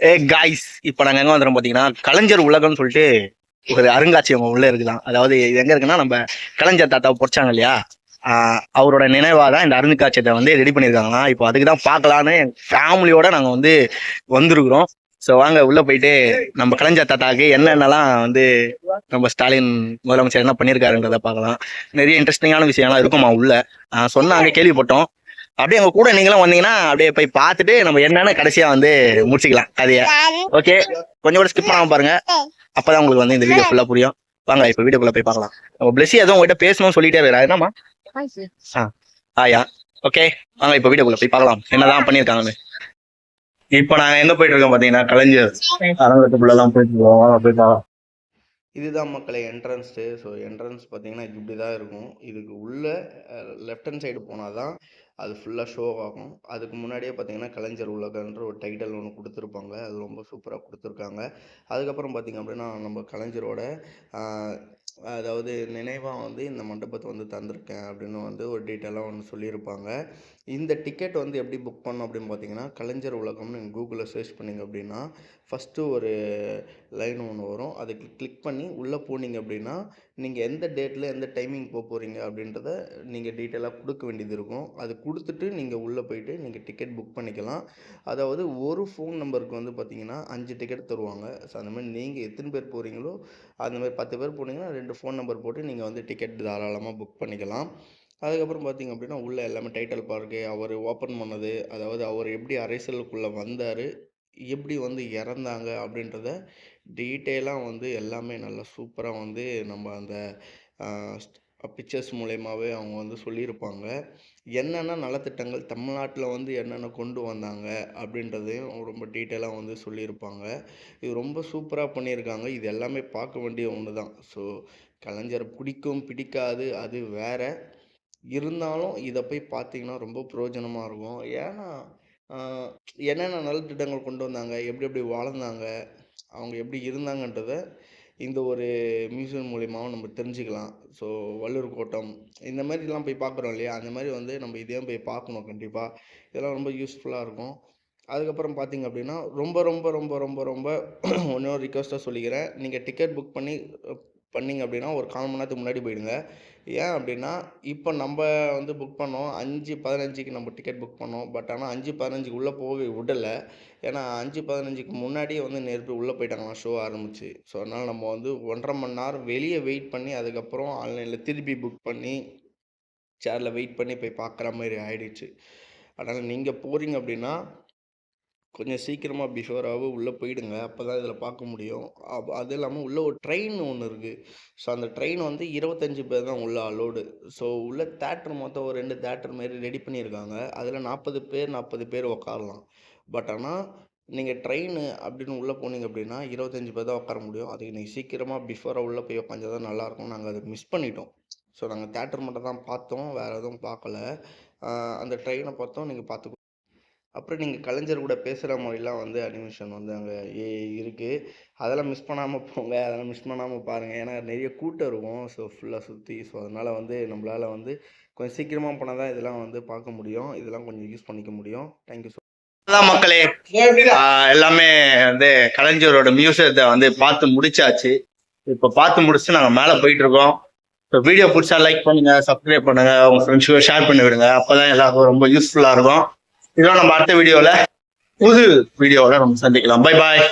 ஏ guys இப்போ நாங்கள் எங்கே வந்துடும் பார்த்தீங்கன்னா கலைஞர் உலகம்னு சொல்லிட்டு ஒரு அருங்காட்சியகம் உள்ளே இருக்குதான். அதாவது இது எங்கே இருக்குன்னா நம்ம கலைஞர் தாத்தாவை பொறிச்சாங்க இல்லையா? அவரோட நினைவாக தான் இந்த அருங்காட்சியகத்தை வந்து ரெடி பண்ணியிருக்காங்களாம். இப்போ அதுக்கு தான் பார்க்கலான்னு என் ஃபேமிலியோட நாங்கள் வந்து வந்திருக்கிறோம். ஸோ வாங்க உள்ளே போயிட்டு நம்ம கலைஞர் தாத்தாவுக்கு என்னென்னலாம் வந்து நம்ம ஸ்டாலின் முதலமைச்சர் என்ன பண்ணியிருக்காருன்றதை பார்க்கலாம். நிறைய இன்ட்ரெஸ்டிங்கான விஷயம்லாம் இருக்குமா உள்ள. சொன்னாங்க கேள்விப்பட்டோம். அப்படியே எங்க கூட நீங்களும் வந்தீங்கன்னா அப்படியே போய் பார்த்துட்டு நம்ம என்னன்னு கடைசியா வந்து முடிச்சுக்கலாம் அதைய ஓகே கொஞ்சம் கூட ஸ்கிப் பண்ணாம பாருங்க. அப்பதான் உங்களுக்கு வந்து இந்த வீடியோ ஃபுல்லா புரியும். வாங்க இப்ப வீடியோக்குள்ள போய் பார்க்கலாம். நம்ம பிளஸி எதுவும் உங்ககிட்ட பேசணும்னு சொல்லிட்டே இருக்கா என்னமா ஆயா ஓகே வாங்க இப்ப வீடியோக்குள்ள போய் பார்க்கலாம். என்னதான் பண்ணியிருக்காங்கன்னு. இப்போ நாங்க எங்க போயிட்டு இருக்கோம் பாத்தீங்கன்னா கலைஞர். அரங்கத்துக்குள்ள தான் போயிட்டு இருக்கோம். போய் பார்க்கலாம். இதுதான் மக்களை என்ட்ரன்ஸு ஸோ என்ட்ரன்ஸ் பார்த்தீங்கன்னா இப்படி தான் இருக்கும். இதுக்கு உள்ளே லெஃப்ட் ஹேண்ட் சைடு போனால் தான் அது ஃபுல்லாக ஷோ ஆகும். அதுக்கு முன்னாடியே பார்த்தீங்கன்னா கலைஞர் உலகன்ற ஒரு டைட்டில் ஒன்று கொடுத்துருப்பாங்க. அது ரொம்ப சூப்பராக கொடுத்துருக்காங்க. அதுக்கப்புறம் பார்த்தீங்க அப்படின்னா நம்ம கலைஞரோட அதாவது நினைவாக வந்து இந்த மண்டபத்தை வந்து தந்திருக்கேன் அப்படின்னு வந்து ஒரு டீட்டெயிலாக ஒன்று சொல்லியிருப்பாங்க. இந்த டிக்கெட் வந்து எப்படி புக் பண்ணோம் அப்படின்னு பார்த்தீங்கன்னா கலைஞர் உலகம்னு நீங்கள் கூகுளில் சர்ச் பண்ணிங்க அப்படின்னா ஃபஸ்ட்டு ஒரு லைன் ஒன்று வரும். அதை கிளிக் பண்ணி உள்ளே போனீங்க அப்படின்னா நீங்கள் எந்த டேட்டில் எந்த டைமிங் போக போகிறீங்க அப்படின்றத நீங்கள் டீட்டெயிலாக கொடுக்க வேண்டியது இருக்கும். அது கொடுத்துட்டு நீங்கள் உள்ளே போயிட்டு நீங்கள் டிக்கெட் புக் பண்ணிக்கலாம். அதாவது ஒரு ஃபோன் நம்பருக்கு வந்து பார்த்தீங்கன்னா அஞ்சு டிக்கெட் தருவாங்க. ஸோ அந்த மாதிரி நீங்கள் எத்தனை பேர் போகிறீங்களோ அந்த மாதிரி பத்து பேர் போனீங்கன்னா ரெண்டு ஃபோன் நம்பர் போட்டு நீங்கள் வந்து டிக்கெட் தாராளமாக புக் பண்ணிக்கலாம். அதுக்கப்புறம் பார்த்தீங்க அப்படின்னா உள்ளே எல்லாமே டைட்டில் பார்க்கு அவர் ஓப்பன் பண்ணது அதாவது அவர் எப்படி அரசியலுக்குள்ளே வந்தார் எப்படி வந்து இறந்தாங்க அப்படின்றத டீட்டெயிலாக வந்து எல்லாமே நல்லா சூப்பராக வந்து நம்ம அந்த பிக்சர்ஸ் மூலயமாவே அவங்க வந்து சொல்லியிருப்பாங்க. என்னென்ன நலத்திட்டங்கள் தமிழ்நாட்டில் வந்து என்னென்ன கொண்டு வந்தாங்க அப்படின்றதையும் ரொம்ப டீட்டெயிலாக வந்து சொல்லியிருப்பாங்க. இது ரொம்ப சூப்பராக பண்ணியிருக்காங்க. இது எல்லாமே பார்க்க வேண்டிய ஒன்று தான் ஸோ கலைஞர் பிடிக்கும் பிடிக்காது அது வேற. இருந்தாலும் இதை போய் பார்த்தீங்கன்னா ரொம்ப பிரயோஜனமாக இருக்கும். ஏன்னா என்னென்ன நலத்திட்டங்கள் கொண்டு வந்தாங்க எப்படி எப்படி வாழ்ந்தாங்க அவங்க எப்படி இருந்தாங்கன்றத இந்த ஒரு மியூசியம் மூலியமாகவும் நம்ம தெரிஞ்சுக்கலாம். ஸோ வள்ளூர் கோட்டம் இந்த மாதிரிலாம் போய் பார்க்குறோம் இல்லையா? அந்த மாதிரி வந்து நம்ம இதையும் போய் பார்க்கணும் கண்டிப்பாக இதெல்லாம் ரொம்ப யூஸ்ஃபுல்லாக இருக்கும். அதுக்கப்புறம் பார்த்தீங்க அப்படின்னா ரொம்ப ரொம்ப ரொம்ப ரொம்ப ரொம்ப ஒன்றும் ரிக்வஸ்ட்டாக சொல்லிக்கிறேன். நீங்கள் டிக்கெட் புக் பண்ணி பண்ணிங்க அப்படின்னா ஒரு கால் மணி நேரத்துக்கு முன்னாடி போயிடுங்க. ஏன் அப்படின்னா இப்போ நம்ம வந்து புக் பண்ணோம். அஞ்சு பதினஞ்சுக்கு நம்ம டிக்கெட் புக் பண்ணோம். பட் ஆனால் அஞ்சு பதினஞ்சுக்கு உள்ளே போக விடலை. ஏன்னா அஞ்சு பதினஞ்சுக்கு முன்னாடியே வந்து நேருக்கு உள்ளே போயிட்டாங்களாம் ஷோ ஆரம்பிச்சு. ஸோ அதனால் நம்ம வந்து ஒன்றரை மணி நேரம் வெளியே வெயிட் பண்ணி அதுக்கப்புறம் ஆன்லைனில் திருப்பி புக் பண்ணி சேரில் வெயிட் பண்ணி போய் பார்க்குற மாதிரி ஆயிடுச்சு. அதனால் நீங்கள் போகிறீங்க அப்படின்னா கொஞ்சம் சீக்கிரமாக பிஃபோராகவே உள்ளே போயிடுங்க. அப்போ தான் இதில் பார்க்க முடியும். அப் அது இல்லாமல் உள்ளே ஒரு ட்ரெயின் ஒன்று இருக்குது ஸோ அந்த ட்ரெயின் வந்து இருபத்தஞ்சி பேர் தான் உள்ள அலோடு ஸோ உள்ள தேட்டர் மொத்தம் ஒரு ரெண்டு தேட்டர் மாரி ரெடி பண்ணியிருக்காங்க. அதில் நாற்பது பேர் நாற்பது பேர் உக்காரலாம். பட் ஆனால் நீங்கள் ட்ரெயின் அப்படின்னு உள்ளே போனீங்க அப்படின்னா இருபத்தஞ்சி பேர் தான் உட்கார முடியும். அதுக்கு நீங்கள் சீக்கிரமாக பிஃபோராக உள்ளே போய் உட்காந்தா தான் நல்லாயிருக்கும் நாங்கள் அதை மிஸ் பண்ணிட்டோம். ஸோ நாங்கள் தேட்டர் மட்டும் தான் பார்த்தோம். வேறு எதுவும் பார்க்கல. அந்த ட்ரெயினை பார்த்தோம். நீங்கள் பார்த்து அப்புறம் நீங்கள் கலைஞர் கூட பேசுகிற மாதிரிலாம் வந்து அனிமேஷன் வந்து அங்கே ஏ இருக்குது அதெல்லாம் மிஸ் பண்ணாமல் போங்க. அதெல்லாம் மிஸ் பண்ணாமல் பாருங்கள் ஏன்னா நிறைய கூட்டம் இருக்கும். ஸோ ஃபுல்லாக சுற்றி ஸோ அதனால் வந்து நம்மளால் வந்து கொஞ்சம் சீக்கிரமாக போனால் தான் இதெல்லாம் வந்து பார்க்க முடியும். இதெல்லாம் கொஞ்சம் யூஸ் பண்ணிக்க முடியும். தேங்க்யூ ஸோ அதான் மக்களே எல்லாமே வந்து கலைஞரோட மியூசியத்தை வந்து பார்த்து முடிச்சாச்சு. இப்போ பார்த்து முடிச்சு நாங்கள் மேலே போயிட்டு இருக்கோம் இப்போ வீடியோ பிடிச்சா லைக் பண்ணுங்க சப்ஸ்கிரைப் பண்ணுங்க. உங்க ஃப்ரெண்ட்ஸுக்கு ஷேர் பண்ணி விடுங்க அப்பதான் எல்லாருக்கும் ரொம்ப யூஸ்ஃபுல்லா இருக்கும். இதெல்லாம் நம்ம அடுத்த வீடியோல புது வீடியோவில் நம்ம சந்திக்கலாம். Bye bye